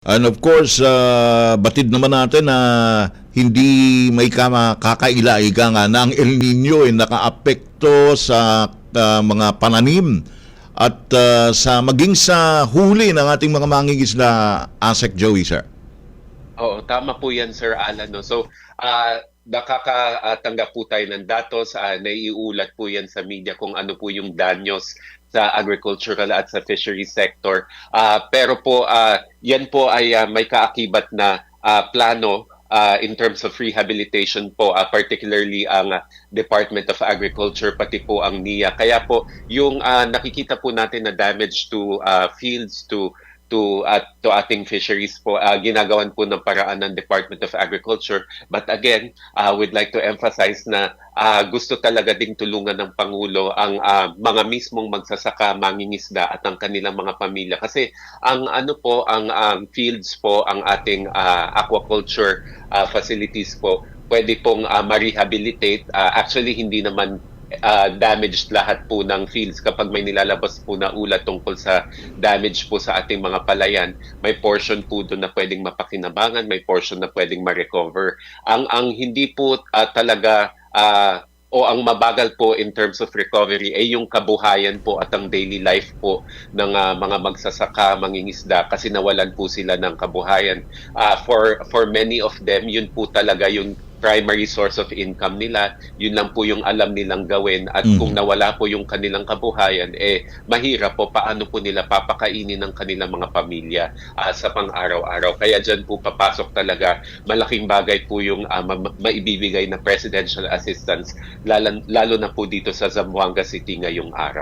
And of course, ah, batid naman natin na hindi may kakaila-ika nga na ang El Nino ay nakaapekto sa ah, mga pananim at ah, sa maging sa huli ng ating mga mangingisda, Asek Joey, sir. Oo, tama po yan, Sir Alan. So, ah nakakatanggap po tayo ng datos, ah, naiulat po yan sa media kung ano po yung danyos sa agricultural at sa fishery sector. Ah, pero po, ah, yan po ay ah, may kaakibat na ah, plano ah, in terms of rehabilitation po, ah, particularly ang ah, Department of Agriculture, pati po ang NIA. Kaya po, yung ah, nakikita po natin na damage to ah, fields, to to at to ating fisheries po ah, ginagawan po ng paraan ng Department of Agriculture. But again uh, we'd like to emphasize na ah, gusto talaga ding tulungan ng pangulo ang ah, mga mismong magsasaka mangingisda at ang kanilang mga pamilya. Kasi ang ano po ang um, fields po ang ating ah, aquaculture ah, facilities po pwede pong ah, ma-rehabilitate. Ah, actually hindi naman uh, damaged lahat po ng fields kapag may nilalabas po na ulat tungkol sa damage po sa ating mga palayan may portion po doon na pwedeng mapakinabangan may portion na pwedeng ma-recover ang ang hindi po uh, talaga uh, o ang mabagal po in terms of recovery ay yung kabuhayan po at ang daily life po ng uh, mga magsasaka, mangingisda kasi nawalan po sila ng kabuhayan. Uh, for for many of them, yun po talaga yung primary source of income nila, yun lang po yung alam nilang gawin at Mhm. kung nawala po yung kanilang kabuhayan, eh mahirap po paano po nila papakainin ng kanilang mga pamilya ah, sa pang-araw-araw. Kaya dyan po papasok talaga malaking bagay po yung ah, ma- maibibigay na presidential assistance lalo, lalo na po dito sa Zamboanga City ngayong araw.